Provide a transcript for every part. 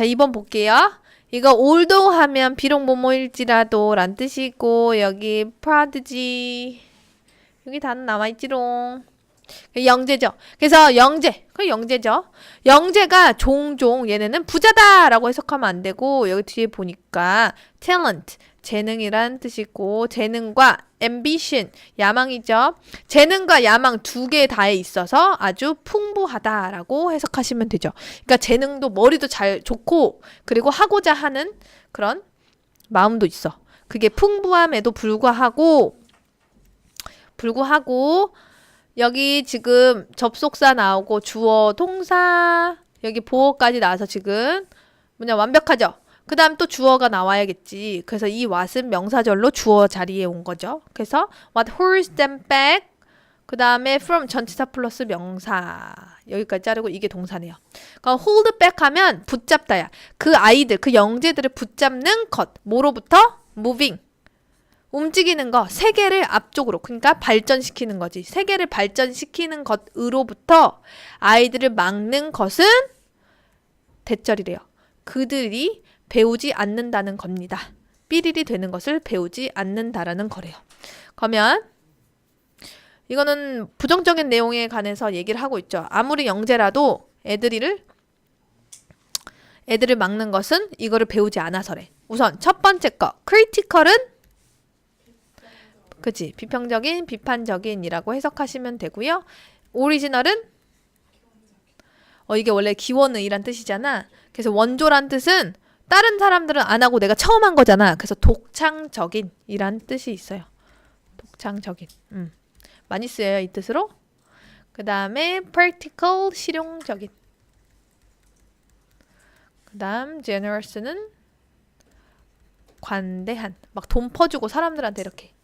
자, 2번 볼게요. 이거 올도 하면 비록 뭐뭐일지라도 란 뜻이고 여기 prodigy 여기 단어 남아있지롱. 영재죠. 그래서 영재, 그 영재죠. 영재가 종종 얘네는 부자다라고 해석하면 안 되고 여기 뒤에 보니까 talent 재능이란 뜻이고 재능과 ambition 야망이죠. 재능과 야망 두 개 다에 있어서 아주 풍부하다라고 해석하시면 되죠. 그러니까 재능도 머리도 잘 좋고 그리고 하고자 하는 그런 마음도 있어. 그게 풍부함에도 불구하고 불구하고 여기 지금 접속사 나오고 주어 동사 여기 보어까지 나와서 지금 뭐냐 완벽하죠. 그 다음 또 주어가 나와야겠지. 그래서 이 what은 명사절로 주어 자리에 온 거죠. 그래서 what holds them back 그 다음에 from 전치사 플러스 명사 여기까지 자르고 이게 동사네요. 그러니까 hold back 하면 붙잡다야. 그 아이들 그 영재들을 붙잡는 것 뭐로부터 moving 움직이는 거 세계를 앞쪽으로 그러니까 발전시키는 거지. 세계를 발전시키는 것으로부터 아이들을 막는 것은 대절이래요. 그들이 배우지 않는다는 겁니다. 삐리리 되는 것을 배우지 않는다라는 거래요. 그러면 이거는 부정적인 내용에 관해서 얘기를 하고 있죠. 아무리 영재라도 애들이를 애들을 막는 것은 이거를 배우지 않아서래. 우선 첫 번째 거 크리티컬은 그지 비평적인 비판적인이라고 해석하시면 되고요. 오리지널은 어 이게 원래 기원의란 뜻이잖아. 그래서 원조란 뜻은 다른 사람들은 안 하고 내가 처음 한 거잖아. 그래서 독창적인 이란 뜻이 있어요. 독창적인. 음. 많이 쓰여요, 이 뜻으로. 그 다음에 practical 실용적인. 그 다음 generous는 관대한. 막 돈 퍼주고 사람들한테 이렇게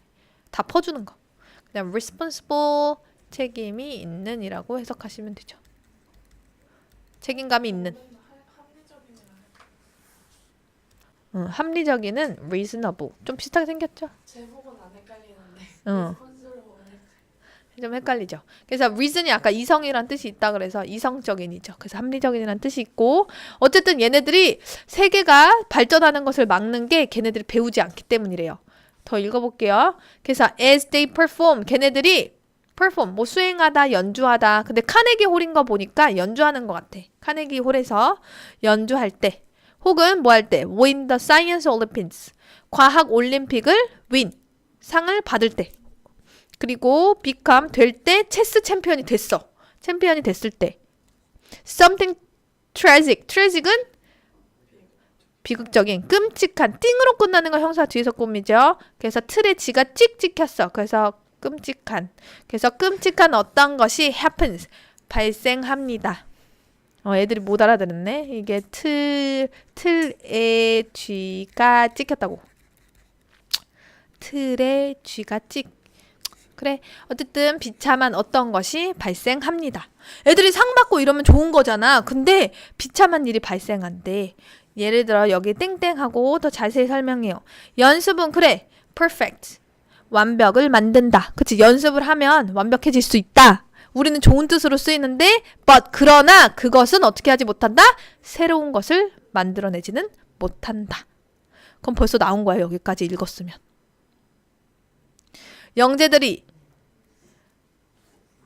다 퍼주는 거. 그 다음 responsible 책임이 있는 이라고 해석하시면 되죠. 책임감이 있는. 응, 합리적인은 reasonable. 좀 비슷하게 생겼죠? 제목은 안 헷갈리는데 응. 좀 헷갈리죠. 그래서 reason이 아까 이성이란 뜻이 있다 그래서 이성적인이죠. 그래서 합리적인이란 뜻이 있고 어쨌든 얘네들이 세계가 발전하는 것을 막는 게 걔네들이 배우지 않기 때문이래요. 더 읽어볼게요. 그래서 as they perform 걔네들이 perform 뭐 수행하다 연주하다 근데 카네기 홀인 거 보니까 연주하는 것 같아. 카네기 홀에서 연주할 때 혹은 뭐 할 때 win the science olympics 과학 올림픽을 win 상을 받을 때 그리고 become 될 때 체스 챔피언이 됐어. 챔피언이 됐을 때. something tragic. tragic은 비극적인, 끔찍한, 띵으로 끝나는 거 형사 뒤에서 꾸미죠. 그래서 틀에 지가 찍 찍혔어. 그래서 끔찍한. 그래서 끔찍한 어떤 것이 happens. 발생합니다. 어, 애들이 못 알아들었네. 이게 틀, 틀에 쥐가 찍혔다고. 틀에 쥐가 찍. 그래. 어쨌든 비참한 어떤 것이 발생합니다. 애들이 상 받고 이러면 좋은 거잖아. 근데 비참한 일이 발생한대. 예를 들어 여기 땡땡하고 더 자세히 설명해요. 연습은 그래. perfect. 완벽을 만든다. 그치? 연습을 하면 완벽해질 수 있다. 우리는 좋은 뜻으로 쓰이는데 but 그러나 그것은 어떻게 하지 못한다? 새로운 것을 만들어내지는 못한다. 그럼 벌써 나온 거야. 여기까지 읽었으면. 영재들이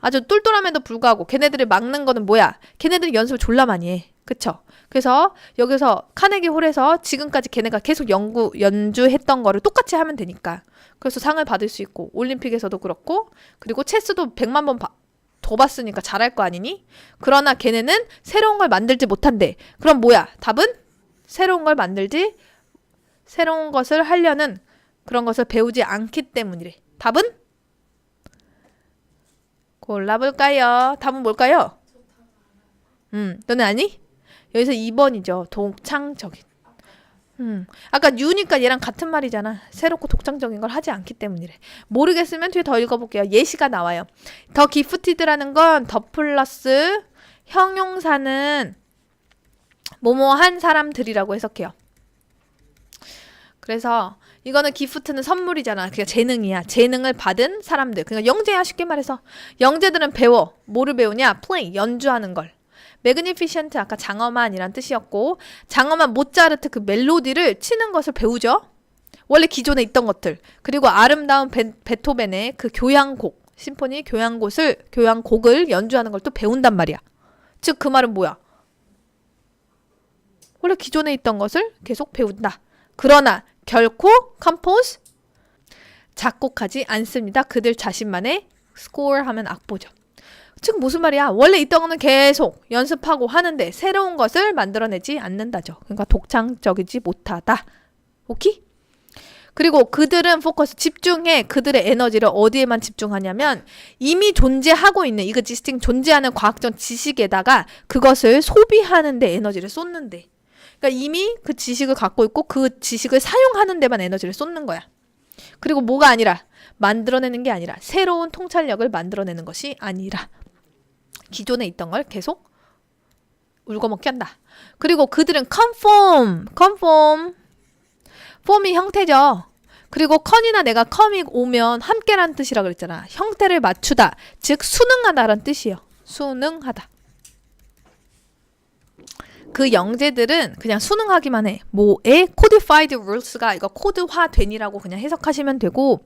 아주 똘똘함에도 불구하고 걔네들을 막는 거는 뭐야? 걔네들이 연습을 졸라 많이 해. 그쵸? 그래서 여기서 카네기 홀에서 지금까지 걔네가 계속 연구, 연주했던 거를 똑같이 하면 되니까. 그래서 상을 받을 수 있고, 올림픽에서도 그렇고, 그리고 체스도 100만 번더 봤으니까 잘할 거 아니니? 그러나 걔네는 새로운 걸 만들지 못한대. 그럼 뭐야? 답은? 새로운 걸 만들지, 새로운 것을 하려는 그런 것을 배우지 않기 때문이래. 답은? 골라볼까요? 답은 뭘까요? 음, 너는 아니? 여기서 2번이죠. 독창적인. 음, 아까 유니까 얘랑 같은 말이잖아. 새롭고 독창적인 걸 하지 않기 때문이래. 모르겠으면 뒤에 더 읽어볼게요. 예시가 나와요. 더 기프티드라는 건 더 플러스 형용사는 뭐뭐한 사람들이라고 해석해요. 그래서 이거는 기프트는 선물이잖아. 그냥 재능이야. 재능을 받은 사람들. 그러니까 영재야 쉽게 말해서 영재들은 배워. 뭐를 배우냐? 플레이 연주하는 걸. Magnificent 아까 장엄한이란 뜻이었고 장엄한 모차르트 그 멜로디를 치는 것을 배우죠. 원래 기존에 있던 것들 그리고 아름다운 베, 베토벤의 그 교향곡 심포니 교향곡을 교향곡을 연주하는 걸 또 배운단 말이야. 즉 그 말은 뭐야? 원래 기존에 있던 것을 계속 배운다. 그러나 결코 컴포즈 작곡하지 않습니다. 그들 자신만의 스코어 하면 악보죠. 즉 무슨 말이야? 원래 있던 거는 계속 연습하고 하는데 새로운 것을 만들어내지 않는다죠. 그러니까 독창적이지 못하다. 오케이? 그리고 그들은 포커스 집중해 그들의 에너지를 어디에만 집중하냐면 이미 존재하고 있는 이거 지스팅 존재하는 과학적 지식에다가 그것을 소비하는 데 에너지를 쏟는데 그러니까 이미 그 지식을 갖고 있고 그 지식을 사용하는 데만 에너지를 쏟는 거야. 그리고 뭐가 아니라 만들어내는 게 아니라 새로운 통찰력을 만들어내는 것이 아니라 기존에 있던 걸 계속 울거먹게 한다. 그리고 그들은 conform, conform, 폼이 형태죠. 그리고 컨이나 내가 컴이 오면 함께라는 뜻이라 그랬잖아. 형태를 맞추다, 즉 순응하다라는 뜻이에요. 순응하다. 그 영재들은 그냥 순응하기만 해. 뭐에 codified rules가 이거 코드화된이라고 그냥 해석하시면 되고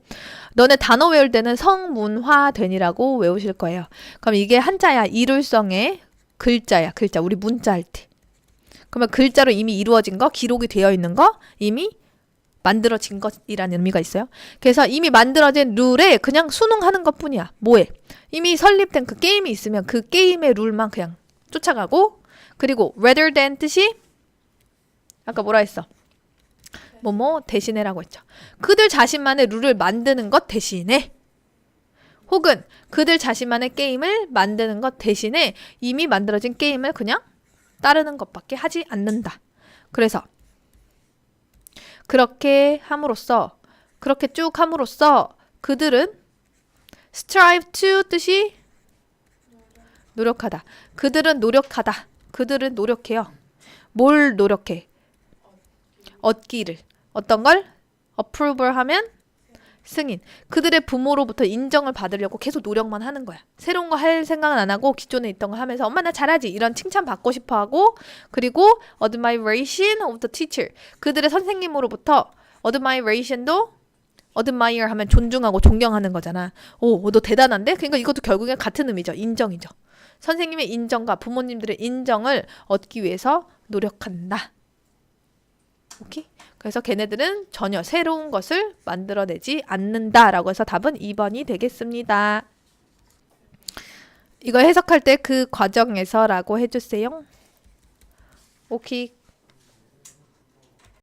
너네 단어 외울 때는 성문화된이라고 외우실 거예요. 그럼 이게 한자야. 이룰성의 글자야. 글자. 우리 문자 할 때. 그러면 글자로 이미 이루어진 거, 기록이 되어 있는 거 이미 만들어진 것이라는 의미가 있어요. 그래서 이미 만들어진 룰에 그냥 순응하는 것 뿐이야. 뭐해? 이미 설립된 그 게임이 있으면 그 게임의 룰만 그냥 쫓아가고 그리고 rather than 뜻이 아까 뭐라 했어? 뭐뭐 대신해라고 했죠. 그들 자신만의 룰을 만드는 것 대신에 혹은 그들 자신만의 게임을 만드는 것 대신에 이미 만들어진 게임을 그냥 따르는 것밖에 하지 않는다. 그래서 그렇게 함으로써 그렇게 쭉 함으로써 그들은 strive to 뜻이 노력하다. 그들은 노력하다. 그들은 노력해요. 뭘 노력해? 얻기를. 어떤 걸? approval 하면 승인. 그들의 부모로부터 인정을 받으려고 계속 노력만 하는 거야. 새로운 거 할 생각은 안 하고 기존에 있던 거 하면서 엄마 나 잘하지 이런 칭찬 받고 싶어 하고 그리고 admiration of the teacher. 그들의 선생님으로부터 admiration도 admire 하면 존중하고 존경하는 거잖아. 오, 너 대단한데? 그러니까 이것도 결국엔 같은 의미죠. 인정이죠. 선생님의 인정과 부모님들의 인정을 얻기 위해서 노력한다. 오케이? 그래서 걔네들은 전혀 새로운 것을 만들어내지 않는다라고 해서 답은 2번이 되겠습니다. 이거 해석할 때 그 과정에서라고 해주세요. 오케이.